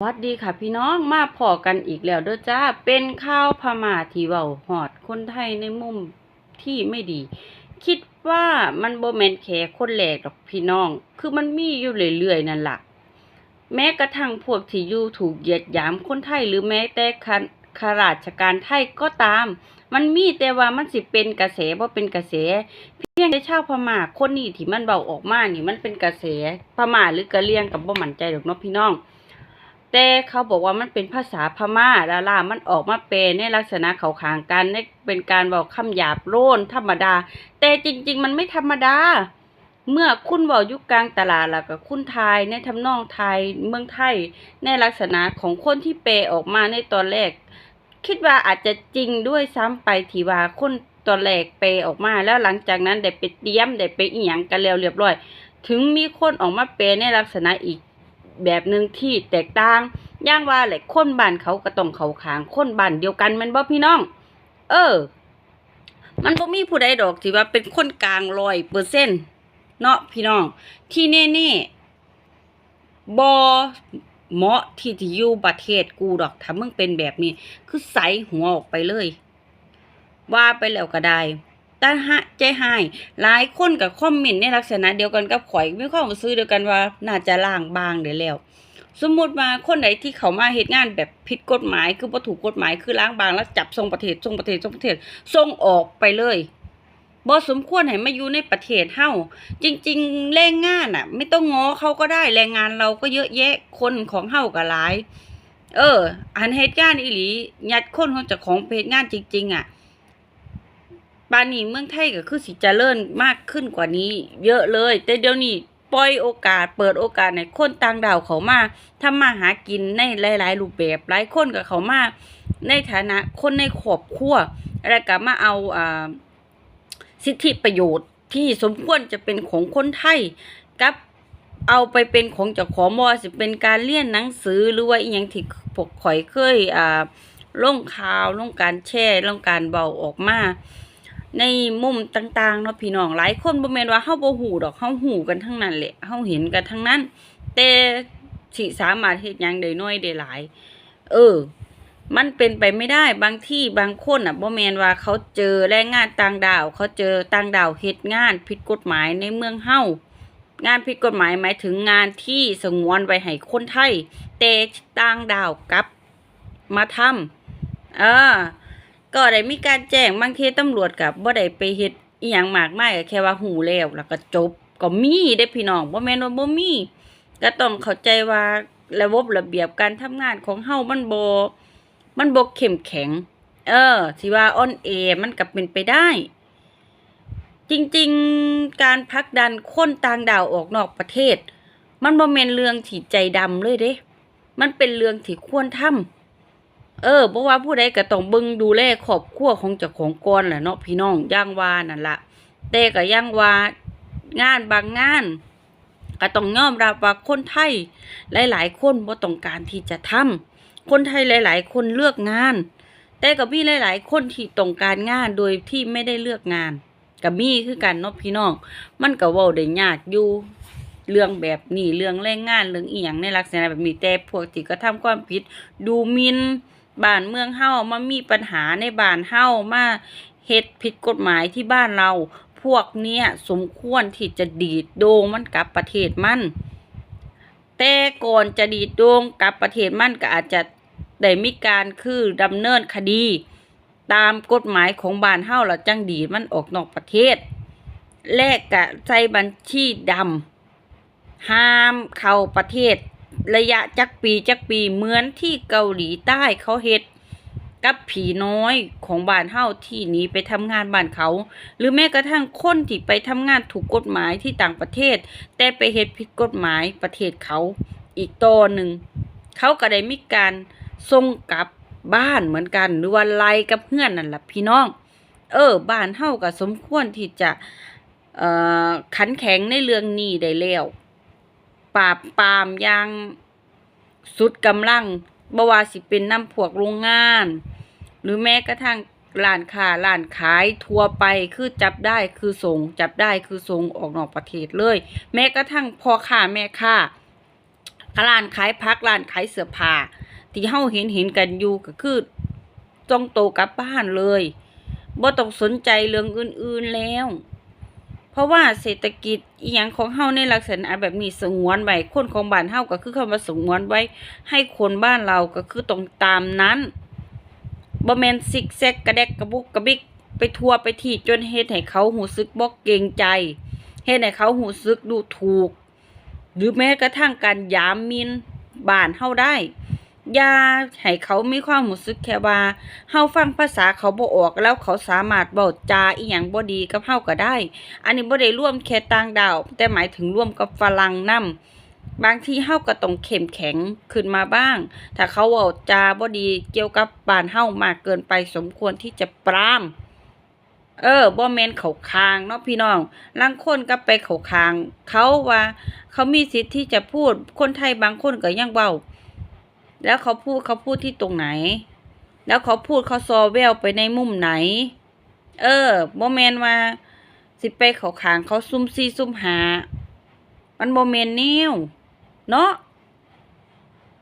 สวัสดีค่ะพี่น้องมาพอกันอีกแล้วเด้อจ้า เป็นข้าวพม่าที่เว้าหอดคนไทยในมุมที่ไม่ดี คิดว่ามันโบแมนแค่คนแรกดอกพี่น้อง คือมันมีอยู่เรื่อยๆนั่นล่ะแม้กระทั่งพวกที่อยู่ถูกเหยียดหยามคนไทยหรือแม้แต่ข้าข้าราชการไทยก็ตาม มันมีแต่ว่ามันสิเป็นกระแสบ่าเป็นกระแส เพียงแต่ชาวพม่าคนนี้ที่มันเบาออกมานี่มันเป็นกระแสพม่าหรือกะเหรี่ยงกับบ่มั่นใจดอกเนาะพี่น้อง แต่เขาบอกว่ามันเป็นภาษาพม่าดารามันออกมาแปลในลักษณะเขาขางกันในเป็นการบอกคำหยาบโลนธรรมดา แต่จริง ๆ มันไม่ธรรมดา เมื่อคุณเว้าอยู่กลางตลาดแล้วก็คุณไทยในทำนองไทยเมืองไทย ในลักษณะของคนที่แปออกมาในตอนแรก คิดว่าอาจจะจริงด้วยซ้ำไปทีว่าคนตอนแรกแปออกมาแล้วหลังจากนั้นได้ไปเตรียมได้ไปอีหยังกันแล้วเรียบร้อย ถึงมีคนออกมาแปในลักษณะอีก แบบหนึ่งที่แตกต่างย่างว่าแหละคนบ้านเขาก็ต้องเขาขางคนบ้านเดียวกันมันบ่พี่น้อง เออ มันบ่มีผู้ใดดอกที่ว่าเป็นคนกลางร้อยเปอร์เซ็นต์เนาะพี่น้อง ที่แน่ๆบ่เหมาะที่จะอยู่ประเทศกูดอกถ้ามึงเป็นแบบนี้ คือใสหัวออกไปเลย ว่าไปแล้วก็ได้ แต่ฮะใจหายหลายคนกับคอมเมนต์ในลักษณะ dio กันกับข่อยมีความรู้สึกเดียวกันว่าน่าจะล้างบางได้แล้ว สมมติว่าคนใดที่เขามาเฮ็ดงานแบบผิดกฎหมาย คือบ่ถูกกฎหมายคือล้างบางแล้วจับส่งประเทศส่งประเทศส่งประเทศส่งออกไปเลยบ่สมควรให้มาอยู่ในประเทศเฮาจริง ๆ แรงงานน่ะ ไม่ต้องง้อเขาก็ได้แรงงานเราก็เยอะแยะคนของเฮาก็หลาย เออ อันเหตุการณ์อีหลียัดคนของเจ้าของเฮ็ดงานจริง ๆ อะ ปานนี้เมืองไทยก็คือสิเจริญมากขึ้นกว่านี้ เยอะเลย แต่เดี๋ยวนี้ปล่อยโอกาสเปิดโอกาสให้คนต่างดาวเขามาทำมาหากินในหลาย ๆ รูปแบบหลายคนก็เขามาในฐานะคนในครอบครัวแล้วก็มาเอาอ่าสิทธิประโยชน์ที่สมควรจะเป็นของคนไทยกับเอาไปเป็นของจ้าของบ่ว่าสิเป็นการเรียนหนังสือหรือว่าอีหยังที่พวกข่อยเคยอ่าลงข่าวลงการแชร์ลงการเบาออกมา ในมุมต่างๆเนาะพี่น้องหลายคนบ่แม่นว่าเฮาบ่ฮู้ดอกเฮาฮู้กันทั้งนั้นแหละเฮาเห็นกันทั้งนั้น แต่สิสามารถเฮ็ดหยังได้น้อยได้หลาย เออ มันเป็นไปไม่ได้บางที่บางคนอะบ่แมนว่าเขาเจอแรงงานต่างดาว เขาเจอต่างดาวเฮ็ดงานผิดกฎหมายในเมืองเฮางานผิดกฎหมายหมายถึงงานที่สงวนไว้ให้คนไทยแต่ต่างดาวกลับมาทำเออ ก็ได้มีการแจ้งบางทีตำรวจกับบ่ได้ไปเฮ็ดอีหยังมากมายก็แค่ว่าหูแล้วแล้วก็จบก็มีเด้พี่น้องบ่แม่นว่าบ่มีก็ต้องเข้าใจว่าระบบระเบียบการทำงานของเฮามันบ่มันบ่เข้มแข็ง เออสิว่าอ่อนแอมันก็เป็นไปได้ จริงๆการผลักดันคนต่างดาวออกนอกประเทศ มันบ่แม่นเรื่องที่ใจดำเลยเด้ มันเป็นเรื่องที่ควรทำ เออเพราะว่าผู้ใดก็ต้องเบิ่งดูแลครอบครัวของเจ้าของก่อนแหละเนาะพี่น้องย่างว่านั่นละแต่ก็ยังว่างานบางงานก็ต้องยอมรับว่าคนไทย หลาย ๆ คนบ่ต้องการที่จะทำคนไทยหลาย ๆ คนเลือกงาน แต่ก็มีหลาย ๆ คนที่ต้องการงานโดยที่ไม่ได้เลือกงานก็มีคือกันเนาะพี่น้อง มันก็เว้าได้ยากอยู่เรื่องแบบนี้เรื่องแรงงานเรื่องอีหยังในลักษณะแบบนี้แต่พวกที่กระทำความผิดดูมิน บ้านเมืองเฮามามีปัญหาในบ้านเฮามาเฮ็ดผิดกฎหมายที่บ้านเรา พวกเนี้ยสมควรที่จะดีดโดงมันกลับประเทศมันแต่ก่อนจะดีดโดงกลับประเทศมันก็อาจจะได้มีการคือดำเนินคดี ตามกฎหมายของบ้านเฮาแล้วจังดีดมันออกนอกประเทศ แลกกะใส่บัญชีดำห้ามเข้าประเทศ ระยะจักปีจักปีเหมือนที่เกาหลีใต้เขาเฮ็ดกับผีน้อยของบ้านเฮาที่หนีไปทำงานบ้านเขา หรือแม้กระทั่งคนที่ไปทำงานถูกกฎหมายที่ต่างประเทศ แต่ไปเฮ็ดผิดกฎหมายประเทศเขาอีกต่อหนึ่งเขาก็ได้มีการส่งกลับบ้านเหมือนกัน หรือว่าไล่กับเพื่อนนั่นแหละพี่น้อง เออ บ้านเฮาก็สมควรที่จะเอ่อขันแข็งในเรื่องนี้ได้แล้ว ปราบปรามอย่างสุดกำลังบว่าสิเป็นน้ำพวกโรงงาน หรือแม้กระทั่งร้านค้าร้านขายทั่วไปคือจับได้คือส่ง จับได้คือส่งออกนอกประเทศเลย แม้กระทั่งพ่อค้าแม่ค้าร้านขายผักร้านขายเสื้อผ้าที่เฮาเห็นเห็นกันอยู่ก็คือต้องโตกับบ้านเลยบ่ต้องสนใจเรื่องอื่นๆแล้ว ราะว่าเศรษฐกิจอีหยังของเฮาในลักษณะแบบนี้สงวนไว้คนของบ้านเฮาก็คือคำว่าสงวนไว้ ให้คนบ้านเราก็คือต้องตามนั้นบ่แมนซิกแซกกระแดกกระบุกกระบิกไปทั่วไปที่จนเฮ็ดให้เขาหูสึกบ่เกรงใจเฮ็ดให้เขาหูสึกดูถูก หรือแม้กระทั่งการยามมินบ้านเฮาได้ อย่าให้เขามีความรู้สึกแค่ว่าเฮาฟังภาษาเขาบ่ออกแล้วเขาสามารถเว้าจาอีหยังบ่ดีกับเฮาก็ได้ อันนี้บ่ได้ร่วมแค่ต่างดาว แต่หมายถึงร่วมกับฝรั่งนํบางทีเฮาก็ต้องเข้มแข็งขึ้นมาบ้าง ถ้าเขาเว้าจาบ่ดีเกี่ยวกับบ้านเฮามากเกินไปสมควรที่จะปรามเออบ่แม่นเขาคางเนาะพี่น้องลางคนก็ไปเขาคาง เขาว่า เขามีสิทธิ์ที่จะพูดคนไทยบางคนก็ยังเว้า แล้วเขาพูดเขาพูดที่ตรงไหน แล้วเขาพูดเขาซอแววไปในมุมไหน เออโมเมนว่า สิไปเขาขางเขาซุ่มซี่ซุ่มหา มันโมเมนนิ่วเนาะ